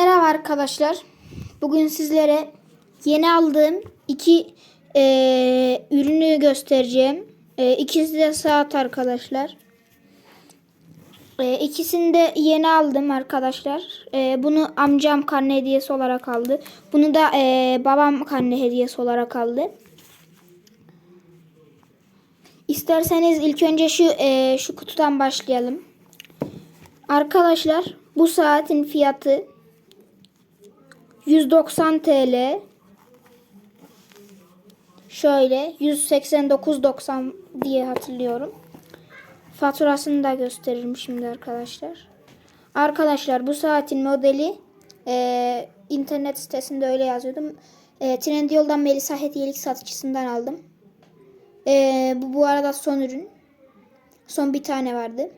Merhaba arkadaşlar. Bugün sizlere yeni aldığım iki eee, ürünü göstereceğim. Eee, ikisi de saat arkadaşlar. Eee, ikisini de yeni aldım arkadaşlar. Eee, bunu amcam karne hediyesi olarak aldı. Bunu da eee, babam karne hediyesi olarak aldı. İsterseniz ilk önce şu eee, şu kutudan başlayalım. Arkadaşlar bu saatin fiyatı 190 TL. Şöyle 189.90 diye hatırlıyorum. Faturasını da gösteririm şimdi arkadaşlar. Arkadaşlar bu saatin modeli e, internet sitesinde öyle yazıyordum. E, Trendyol'dan Melisa hediyelik satıcısından aldım. E, bu bu arada son ürün. Son bir tane vardı.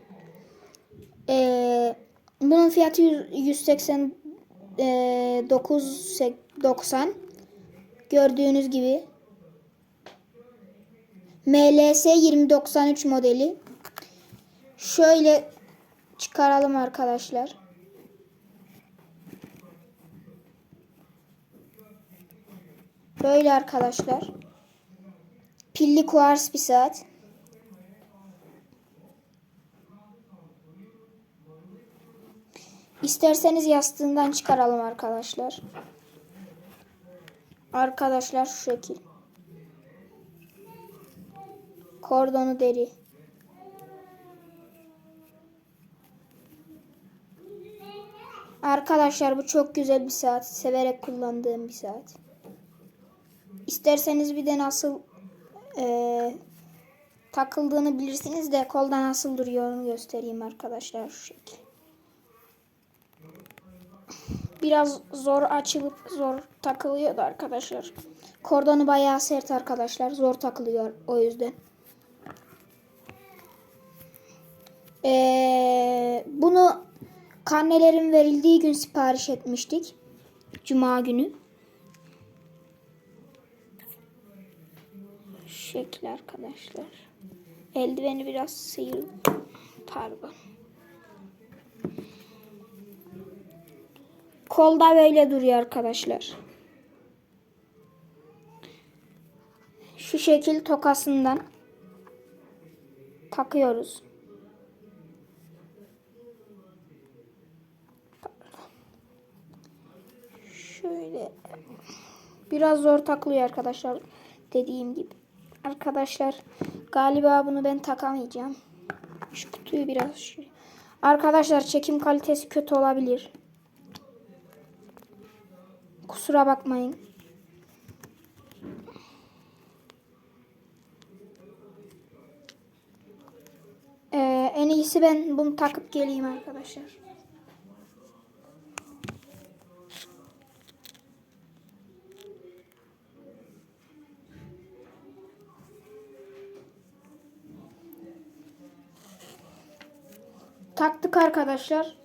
E, bunun fiyatı 100 180 e, 990 gördüğünüz gibi. MLS 2093 modeli. Şöyle çıkaralım arkadaşlar. Böyle arkadaşlar. Pilli kuars bir saat İsterseniz yastığından çıkaralım arkadaşlar. Arkadaşlar şu şekil. Kordonu deri. Arkadaşlar bu çok güzel bir saat. Severek kullandığım bir saat. İsterseniz bir de nasıl eee, takıldığını bilirsiniz de kolda nasıl duruyor onu göstereyim arkadaşlar şu şekil. Biraz zor açılıp zor takılıyordu arkadaşlar. Kordonu bayağı sert arkadaşlar. Zor takılıyor o yüzden. Ee, bunu karnelerin verildiği gün sipariş etmiştik. Cuma günü. Şekil arkadaşlar. Eldiveni biraz sıyır. Pardon. Kolda böyle duruyor arkadaşlar. Şu şekil tokasından takıyoruz. Şöyle biraz zor takılıyor arkadaşlar dediğim gibi. Arkadaşlar galiba bunu ben takamayacağım. Şu kutuyu biraz Arkadaşlar çekim kalitesi kötü olabilir. Kusura bakmayın. Ee, en iyisi ben bunu takıp geleyim arkadaşlar. Taktık arkadaşlar.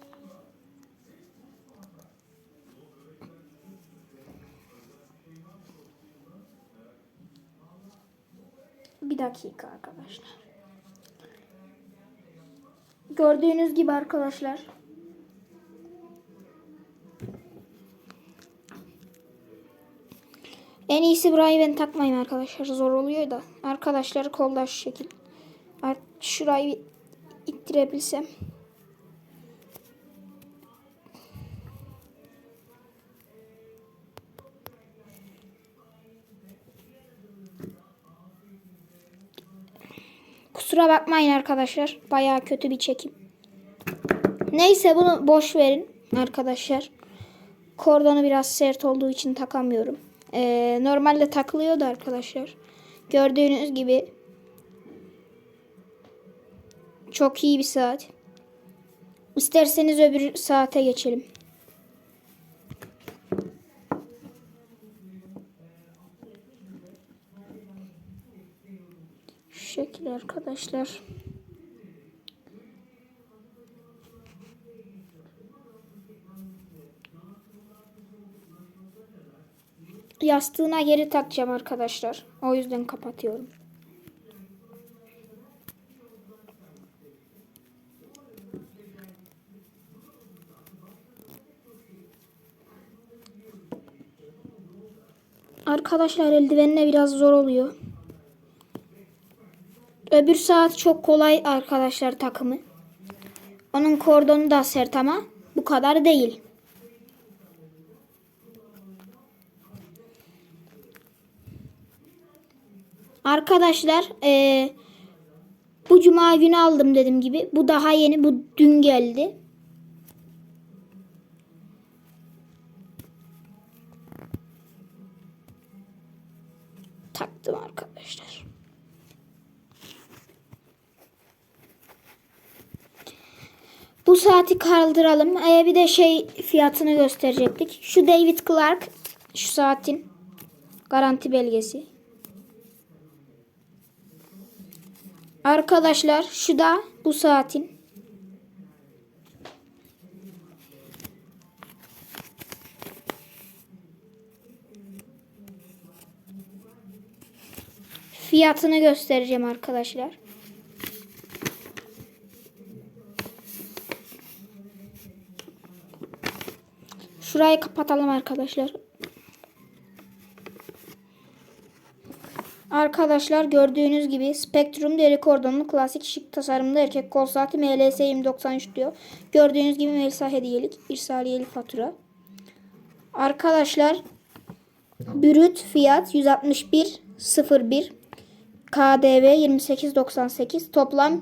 Dakika arkadaşlar. Gördüğünüz gibi arkadaşlar. En iyisi burayı ben takmayayım arkadaşlar. Zor oluyor da. Arkadaşlar kolda şu şekil. Şurayı ittirebilsem. Kusura bakmayın arkadaşlar. Bayağı kötü bir çekim. Neyse bunu boş verin arkadaşlar. Kordonu biraz sert olduğu için takamıyorum. Ee, normalde takılıyordu arkadaşlar. Gördüğünüz gibi çok iyi bir saat. İsterseniz öbür saate geçelim. şekil arkadaşlar. Yastığına geri takacağım arkadaşlar. O yüzden kapatıyorum. Arkadaşlar eldivenle biraz zor oluyor. Öbür saat çok kolay arkadaşlar takımı. Onun kordonu da sert ama bu kadar değil. Arkadaşlar eee, bu cuma günü aldım dediğim gibi. Bu daha yeni. Bu dün geldi. Taktım arkadaşlar. Bu saati kaldıralım. Ee, bir de şey fiyatını gösterecektik. Şu David Clark şu saatin garanti belgesi. Arkadaşlar şu da bu saatin. Fiyatını göstereceğim arkadaşlar. Şurayı kapatalım arkadaşlar. Arkadaşlar gördüğünüz gibi Spectrum deri kordonlu klasik şık tasarımlı erkek kol saati MLS 2093 diyor. Gördüğünüz gibi Melisa hediyelik irsaliyeli fatura. Arkadaşlar brüt fiyat 161.01 KDV 28.98 toplam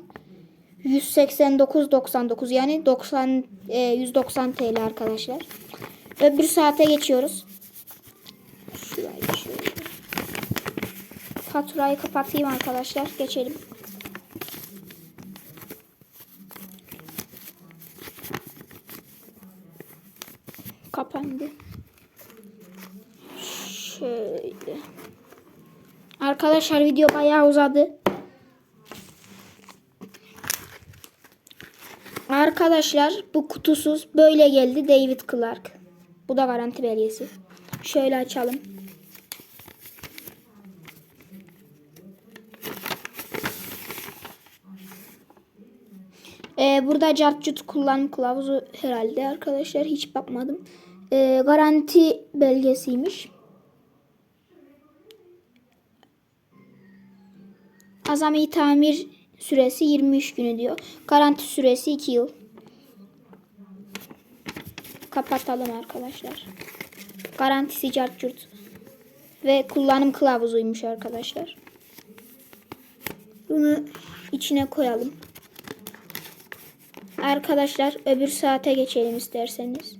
189.99 yani 90 e, 190 TL arkadaşlar. Öbür saate geçiyoruz. Faturayı kapatayım arkadaşlar. Geçelim. Kapandı. Şöyle. Arkadaşlar video bayağı uzadı. Arkadaşlar bu kutusuz böyle geldi David Clark. Bu da garanti belgesi. Şöyle açalım. Ee, burada cartcut kullanım kılavuzu herhalde arkadaşlar hiç bakmadım. Ee, garanti belgesiymiş. Azami tamir süresi 23 günü diyor. Garanti süresi 2 yıl. Kapatalım arkadaşlar. Garantisi cartcut. Ve kullanım kılavuzuymuş arkadaşlar. Bunu içine koyalım. Arkadaşlar öbür saate geçelim isterseniz.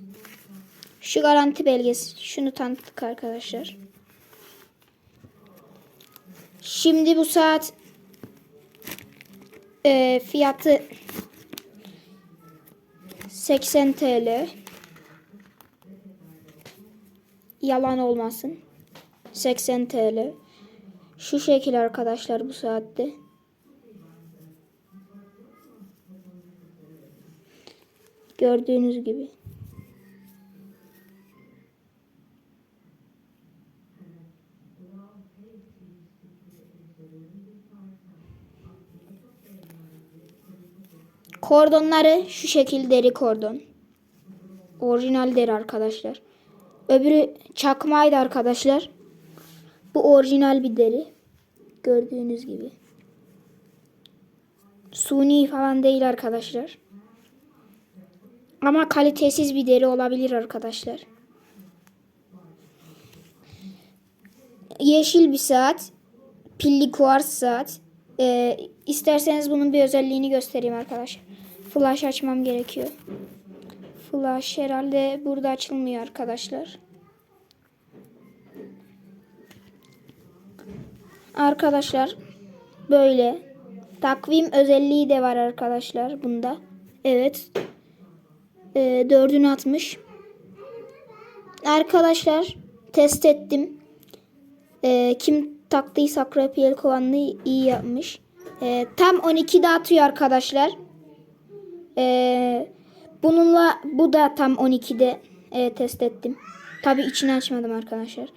Şu garanti belgesi. Şunu tanıttık arkadaşlar. Şimdi bu saat e, fiyatı 80 TL. Yalan olmasın. 80 TL. Şu şekil arkadaşlar bu saatte. Gördüğünüz gibi. Kordonları şu şekil deri kordon. Orijinal deri arkadaşlar. Öbürü çakmaydı arkadaşlar. Bu orijinal bir deri. Gördüğünüz gibi. Suni falan değil arkadaşlar. Ama kalitesiz bir deri olabilir arkadaşlar. Yeşil bir saat. Pilli kuars saat. Ee, isterseniz bunun bir özelliğini göstereyim arkadaşlar. Flash açmam gerekiyor. Flash herhalde burada açılmıyor arkadaşlar. Arkadaşlar böyle takvim özelliği de var arkadaşlar bunda. Evet. Ee, dördünü atmış. Arkadaşlar test ettim. Ee, kim taktıysa Akrep Yelkovanlı iyi yapmış. Ee, tam 12'de atıyor arkadaşlar. Ee, bununla bu da tam 12'de e, test ettim. Tabi içini açmadım arkadaşlar.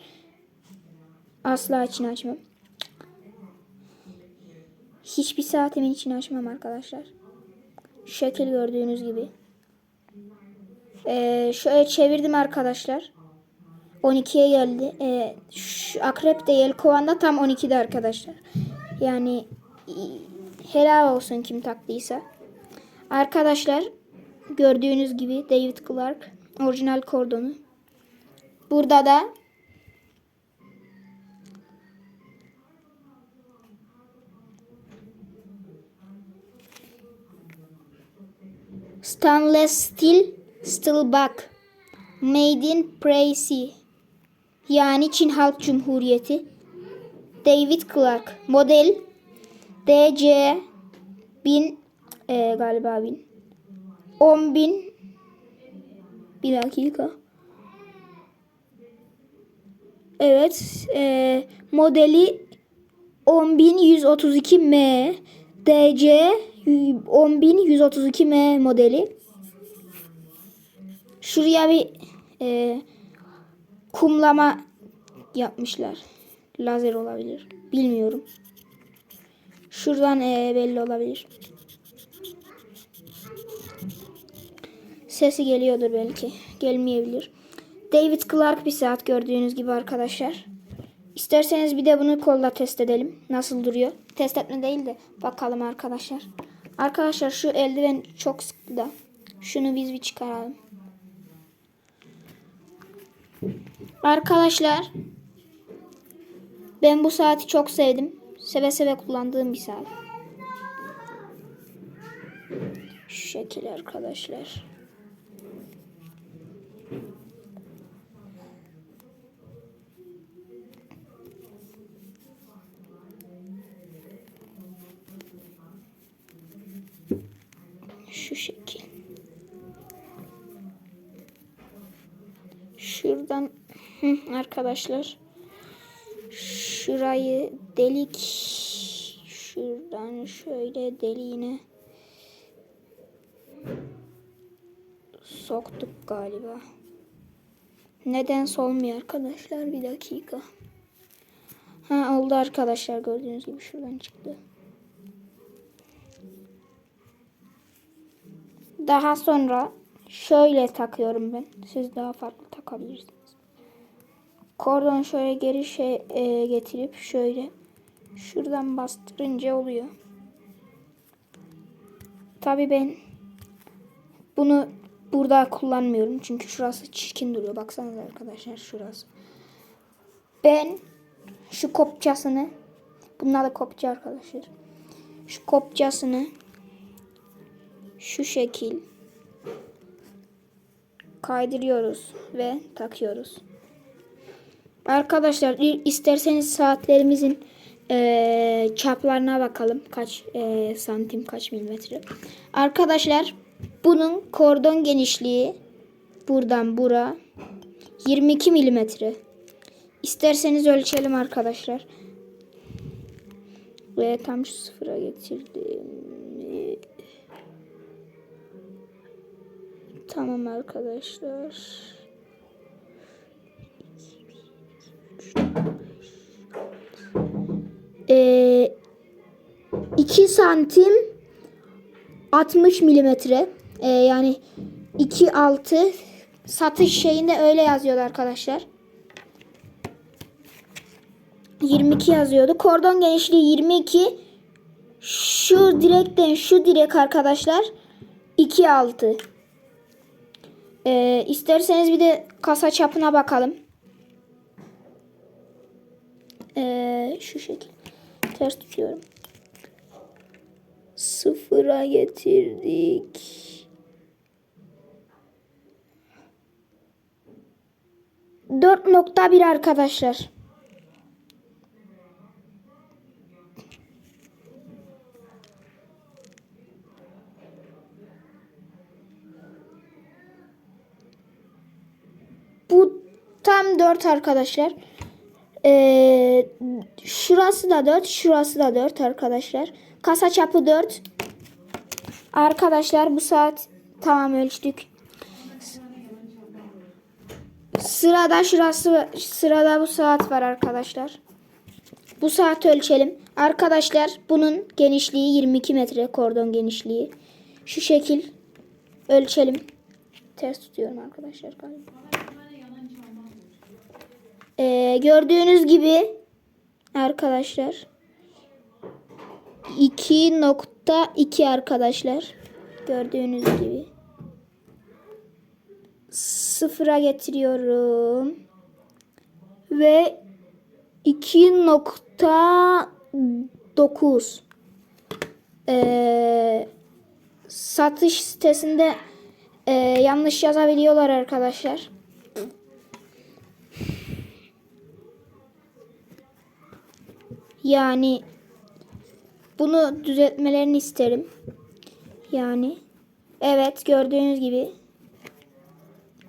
Asla içini açmam. Hiçbir saatimin içini açmam arkadaşlar. Şekil gördüğünüz gibi. Ee, şöyle çevirdim arkadaşlar. 12'ye geldi. Ee, şu akrep de yelkovanda tam 12'de arkadaşlar. Yani helal olsun kim taktıysa. Arkadaşlar gördüğünüz gibi David Clark orijinal kordonu. Burada da Stainless Steel Stillback Made in Prussia yani Çin Halk Cumhuriyeti. David Clark. Model DC 1000 e, galiba 1000 10000 bir dakika Evet e, modeli 10132M DC 10132M modeli Şuraya bir e, kumlama yapmışlar. Lazer olabilir. Bilmiyorum. Şuradan e, belli olabilir. Sesi geliyordur belki. Gelmeyebilir. David Clark bir saat gördüğünüz gibi arkadaşlar. İsterseniz bir de bunu kolla test edelim. Nasıl duruyor? Test etme değil de bakalım arkadaşlar. Arkadaşlar şu eldiven çok sıktı da. Şunu biz bir çıkaralım. Arkadaşlar ben bu saati çok sevdim. Seve seve kullandığım bir saat. Şu şekil arkadaşlar. Şu şekil. Şuradan arkadaşlar şurayı delik şuradan şöyle deliğine soktuk galiba. Neden solmuyor arkadaşlar? Bir dakika. Ha oldu arkadaşlar gördüğünüz gibi şuradan çıktı. Daha sonra şöyle takıyorum ben. Siz daha farklı takabilirsiniz. Kordon şöyle geri şey e, getirip şöyle şuradan bastırınca oluyor. Tabi ben bunu burada kullanmıyorum. Çünkü şurası çirkin duruyor. Baksanıza arkadaşlar şurası. Ben şu kopçasını bunlar da kopça arkadaşlar. Şu kopçasını şu şekil kaydırıyoruz ve takıyoruz. Arkadaşlar isterseniz saatlerimizin eee, çaplarına bakalım. Kaç eee, santim kaç milimetre. Arkadaşlar bunun kordon genişliği buradan bura 22 milimetre. İsterseniz ölçelim arkadaşlar. Ve tam şu sıfıra getirdim. Tamam arkadaşlar. Ee, 2 santim 60 milimetre. Ee, yani 2 6 satış şeyinde öyle yazıyordu arkadaşlar. 22 yazıyordu. Kordon genişliği 22. Şu direkten şu direk arkadaşlar 2 6. Ee, isterseniz bir de kasa çapına bakalım. Ee, şu şekil. Ters tutuyorum. Sıfıra getirdik. Dört nokta bir arkadaşlar. Bu tam 4 arkadaşlar. Ee, şurası da 4, şurası da 4 arkadaşlar. Kasa çapı 4. Arkadaşlar bu saat tamam ölçtük. Sırada şurası sırada bu saat var arkadaşlar. Bu saati ölçelim. Arkadaşlar bunun genişliği 22 metre kordon genişliği. Şu şekil ölçelim. Ters tutuyorum arkadaşlar. Ee, gördüğünüz gibi arkadaşlar 2.2 arkadaşlar. Gördüğünüz gibi. Sıfıra getiriyorum. Ve 2.9 ee, satış sitesinde ee, yanlış yazabiliyorlar arkadaşlar. Yani bunu düzeltmelerini isterim. Yani evet gördüğünüz gibi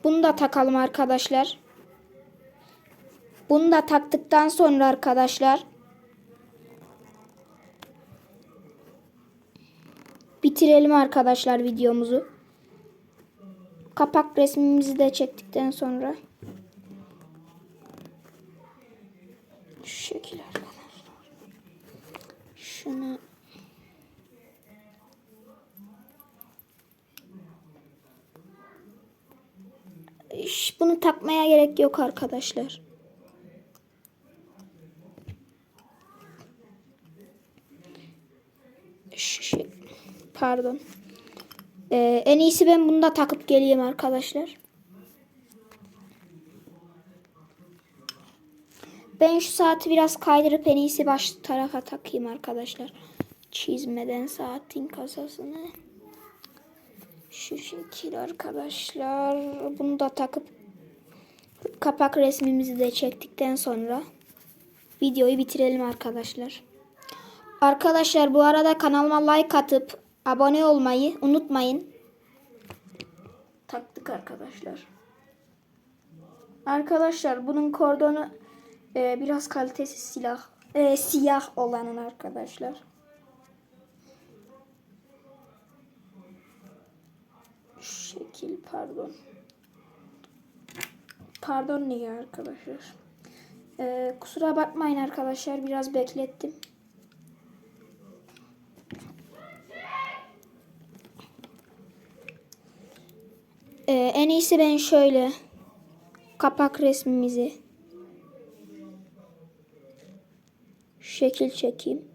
bunu da takalım arkadaşlar. Bunu da taktıktan sonra arkadaşlar bitirelim arkadaşlar videomuzu. Kapak resmimizi de çektikten sonra şu şekil arkadaşlar. Şunu Bunu takmaya gerek yok arkadaşlar. Şey, pardon. Ee, en iyisi ben bunu da takıp geleyim arkadaşlar. Ben şu saati biraz kaydırıp en iyisi baş tarafa takayım arkadaşlar. Çizmeden saatin kasasını. Şu şekil arkadaşlar. Bunu da takıp kapak resmimizi de çektikten sonra videoyu bitirelim arkadaşlar. Arkadaşlar bu arada kanalıma like atıp abone olmayı unutmayın. Taktık arkadaşlar. Arkadaşlar bunun kordonu e, biraz kalitesiz silah e, siyah olanın arkadaşlar. Şekil pardon. Pardon niye arkadaşlar? E, kusura bakmayın arkadaşlar biraz beklettim. E, en iyisi ben şöyle kapak resmimizi şekil çekeyim.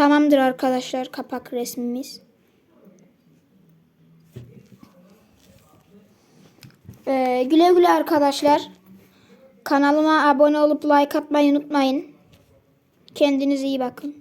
Tamamdır arkadaşlar kapak resmimiz. Ee, güle güle arkadaşlar. Kanalıma abone olup like atmayı unutmayın. Kendinize iyi bakın.